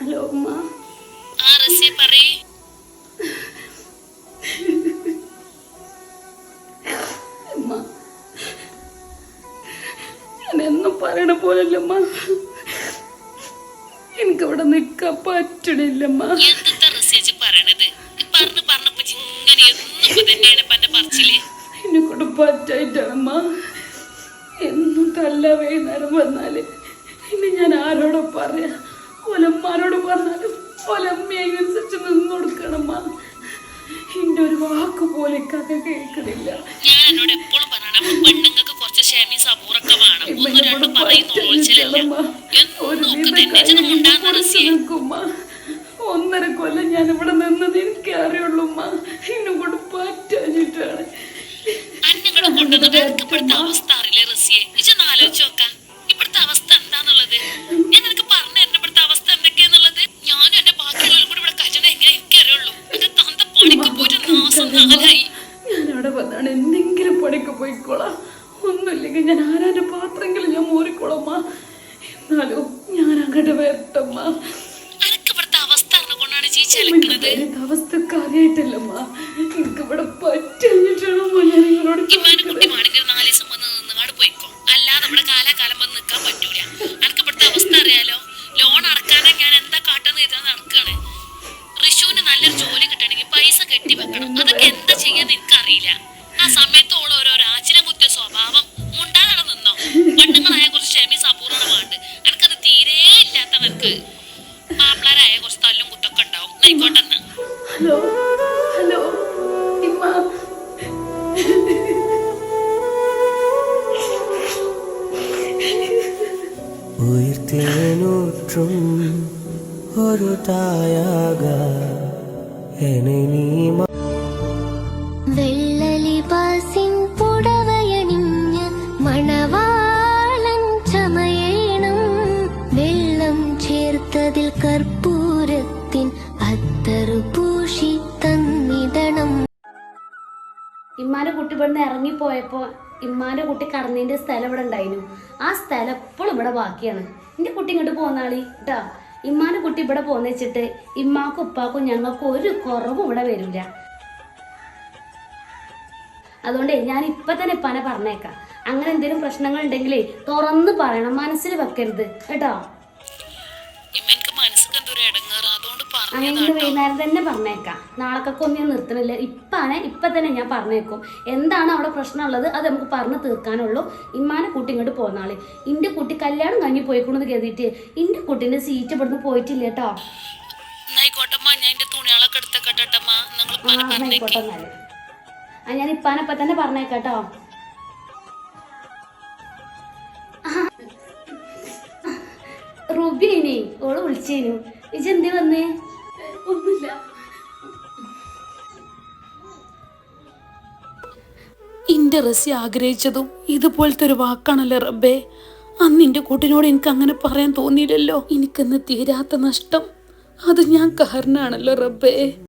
Hello ഉമ്മ. ആ റസിയ പറയ്. ഉമ്മ. ഞാൻ എന്നും പറയണ പോലല്ലമ്മ എനിക്കവിടെ നിൽക്കാൻ പറ്റണില്ലമ്മ എന്തെന്താ റസിയച്ച് പറയണത്? ഈ പറഞ്ഞു പറഞ്ഞപ്പോ ഇങ്ങനെ എന്നും തന്നെയാണ് ഇപ്പൊ എന്റെ പറച്ചിൽ. എന്നെ കൊണ്ട് പറ്റായിട്ടാണമ്മ എന്നും തല്ല വൈകുന്നേരം വന്നാൽ ഇനി ഞാൻ ആരോടോ പറയാ? ഒലമ്മാരോട് പറഞ്ഞാലും കൊലമ്മയനുസരിച്ച് അനുസരിച്ച് നിന്ന് എന്റെ ഒരു വാക്ക് പോലെ കഥ കേൾക്കണില്ല. ഞാൻ എന്നോട് എപ്പോഴും പറയണം പെണ്ണുങ്ങൾക്ക് കുറച്ച് ക്ഷമി സബൂറൊക്കെ വേണം. ഒന്ന് രണ്ട് പറയുന്നു ഒന്നര കൊല്ലം ഞാൻ ഇവിടെ നിന്നത് എനിക്ക് അറിയുള്ളൂമ്മ. ഇന്നും കൊണ്ട് പറ്റാഞ്ഞിട്ടാണ്. അവസ്ഥ വന്നാണ് എന്തെങ്കിലും പണിക്ക് പോയിക്കോളാം. ഒന്നുമില്ലെങ്കിൽ ഞാൻ ആരാന്റെ പാത്രമെങ്കിലും ഞാൻ മോറിക്കോളാമ്മ എന്നാലും ഞാൻ അങ്ങോട്ട് വരട്ടമ്മ അവസ്ഥക്കാരിയായിട്ടല്ലമ്മ എനിക്ക് ഇവിടെ ഞാൻ നിങ്ങളോട് ഇമ്മാനെ കുട്ടി വേണമെങ്കിൽ നാല് ദിവസം വന്ന് പോയിക്കോ. അല്ലാതെ ഇവിടെ കാലാകാലം വന്ന് നിൽക്കാൻ പറ്റൂല. അനക്ക് ഇവിടുത്തെ അവസ്ഥ അറിയാലോ? ലോൺ അടക്കാതെ ഞാൻ എന്താ കാട്ടെന്ന് ചെയ്താൽ നടക്കാണ്. ഋഷുവിന് നല്ലൊരു ജോലി കിട്ടണമെങ്കിൽ പൈസ കെട്ടി വെക്കണം അതൊക്കെ എന്താ மற்றும் ஒரு தாயாக என்னை நீ വെള്ളലിപാസിൻ മണവാളൻ ചമയേണം. വെള്ളം ചേർത്തതിൽ കർപ്പൂരത്തിൻ അത്തറു പൂഷി ഇമ്മാന്റെ കുട്ടി ഇവിടുന്ന് ഇറങ്ങിപ്പോയപ്പോ ഇമ്മാന്റെ കുട്ടി കടന്നതിന്റെ സ്ഥലം ഇവിടെ ഉണ്ടായിരുന്നു ആ സ്ഥലം എപ്പോഴും ഇവിടെ ബാക്കിയാണ്. എന്റെ കുട്ടി ഇങ്ങോട്ട് പോന്നാളി? കേട്ടോ ഇമ്മാന്റെ കുട്ടി ഇവിടെ പോന്ന് വെച്ചിട്ട് ഇമ്മാക്കും ഉപ്പാക്കും ഞങ്ങൾക്ക് ഒരു കുറവും ഇവിടെ വരില്ല അതുകൊണ്ട് ഞാൻ ഇപ്പൊ തന്നെ ഇപ്പാനെ പറഞ്ഞേക്കാം. അങ്ങനെ എന്തെങ്കിലും പ്രശ്നങ്ങൾ ഉണ്ടെങ്കിലേ തുറന്ന് പറയണം. മനസ്സിൽ വെക്കരുത്. കേട്ടോ? അങ്ങനെ ഇന്ന് വൈകുന്നേരം തന്നെ പറഞ്ഞേക്കാം നാളെക്കൊക്കെ ഒന്നും നിർത്തണില്ല ഇപ്പാണ് ഇപ്പൊ തന്നെ ഞാൻ പറഞ്ഞേക്കും എന്താണ് അവിടെ പ്രശ്നമുള്ളത് അത് നമുക്ക് പറഞ്ഞു തീർക്കാനുള്ളൂ ഇമ്മാനെ കുട്ടി ഇങ്ങോട്ട് പോന്നാളി ഇന്റെ കുട്ടി കല്യാണം കഴിഞ്ഞ് പോയിക്കൊണ്ടെന്ന് കരുതിയിട്ട് ഇന്റെ കുട്ടിന്റെ സീറ്റ് ഇവിടുന്ന് പോയിട്ടില്ല കേട്ടോ ആയിക്കോട്ടെ എന്നാൽ ഞാൻ ഇപ്പാനെ ഇപ്പൊ തന്നെ പറഞ്ഞേക്കാട്ടോ റുബിനെ ഓൾ വിളിച്ചേനു ഇജ് എന്തി വന്നേ ഒന്നുമില്ല. ഇന്റെ റസി ആഗ്രഹിച്ചതും ഇതുപോലത്തെ ഒരു വാക്കാണല്ലോ റബ്ബേ. അന്ന് എന്റെ കൂട്ടിനോട് എനിക്ക് അങ്ങനെ പറയാൻ തോന്നിയില്ലല്ലോ. എനിക്കന്ന് തീരാത്ത നഷ്ടം. അത് ഞാൻ കാരണമാണല്ലോ റബ്ബേ.